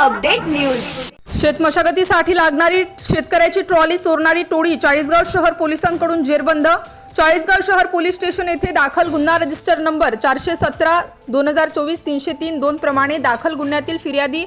Update news. शेतमशागतीसाठी लागणारी शेतकऱ्याची trolley चोरणारी टोळी चाळीसगाव शहर पोलिसांकडून जेरबंद. चाळीसगाव शहर पोलीस स्टेशन येथे दाखल गुन्हा रजिस्टर नंबर चारशे सतरा दोन हजार चोवीस तीनशे तीन दोन प्रमाणे दाखल गुन्ह्यातील फिर्यादी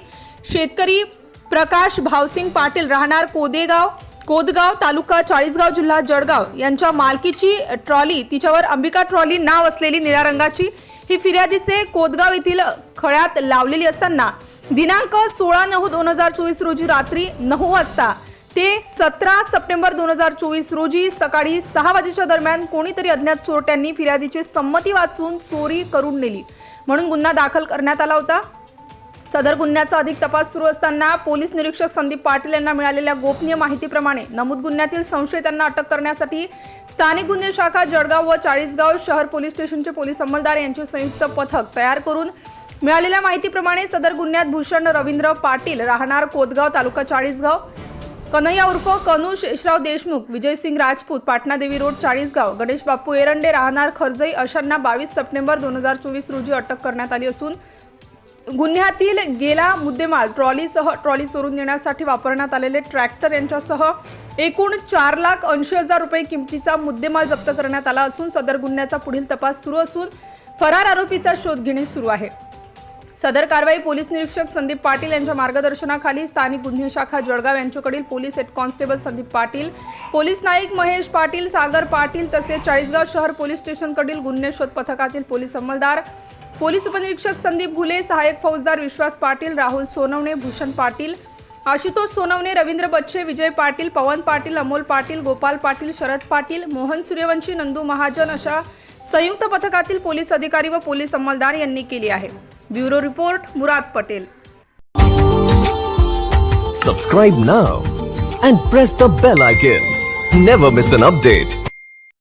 शेतकरी प्रकाश भावसिंग पाटील राहणार कोदेगाव कोदगाव तालुका चाळीसगाव जिल्हा जळगाव. यांच्या मालकीची ट्रॉली तिच्यावर अंबिका ट्रॉली नाव असलेली निळ्या रंगाची ही फिर्यादीचे कोदगाव येथील खळ्यात लावलेली असताना दिनांक सोळा नऊ दोन हजार चोवीस रोजी रात्री नऊ वाजता ते सतरा सप्टेंबर दोन हजार चोवीस रोजी सकाळी सहा वाजेच्या दरम्यान कोणीतरी अज्ञात चोरट्यांनी फिर्यादीची संमती वाचून चोरी करून नेली. म्हणून गुन्हा दाखल करण्यात आला होता. सदर गुन्ह्याचा अधिक तपास सुरू असताना पोलीस निरीक्षक संदीप पाटील यांना मिळालेल्या गोपनीय माहितीप्रमाणे नमूद गुन्ह्यातील संशयितांना अटक करण्यासाठी स्थानिक गुन्हे शाखा जळगाव व चाळीसगाव शहर पोलीस स्टेशनचे पोलीस अंमलदार यांचे संयुक्त पथक तयार करून मिळालेल्या माहितीप्रमाणे सदर गुन्ह्यात भूषण रवींद्र पाटील राहणार कोतगाव तालुका चाळीसगाव कन्हैया उर्फ कनु शेषराव देशमुख विजयसिंग राजपूत पाटणादेवी रोड चाळीसगाव गणेश बापू एरंडे राहणार खरजई अशांना बावीस सप्टेंबर दोन हजार चोवीस रोजी अटक करण्यात आली असून गुन्ह्यातील गेला मुद्देमाल ट्रॉलीसह ट्रॉली चोरून नेण्यासाठी वापरण्यात आलेले ट्रॅक्टर यांच्यासह एकूण चार लाख ऐंशी हजार रुपये किमतीचा मुद्देमाल जप्त करण्यात आला असून सदर गुन्ह्याचा पुढील तपास सुरू असून फरार आरोपीचा शोध घेणे सुरू आहे. सदर कारवाई पोलीस निरीक्षक संदीप पाटील यांच्या मार्गदर्शनाखाली स्थानिक गुन्हे शाखा जळगाव यांच्याकडील police head constable Sandeep Patil police Naik Mahesh Patil Sagar Patil तसेच चाळीसगाव शहर पोलीस स्टेशनकडील गुन्हे शोध पथकातील पोलीस अंमलदार पोलीस उपनिरीक्षक संदीप घुले सहाय्यक फौजदार विश्वास पाटील राहुल सोनवणे भूषण पाटील आशुतोष सोनवणे रवींद्र बच्चे विजय पाटील पवन पाटील अमोल पाटील गोपाल पाटील शरद पाटील मोहन सूर्यवंशी नंदू महाजन अशा संयुक्त पथकातील पोलीस अधिकारी व पोलीस अंमलदार यांनी केली आहे. Bureau report Murad Patel. Subscribe now and press the bell icon never miss an update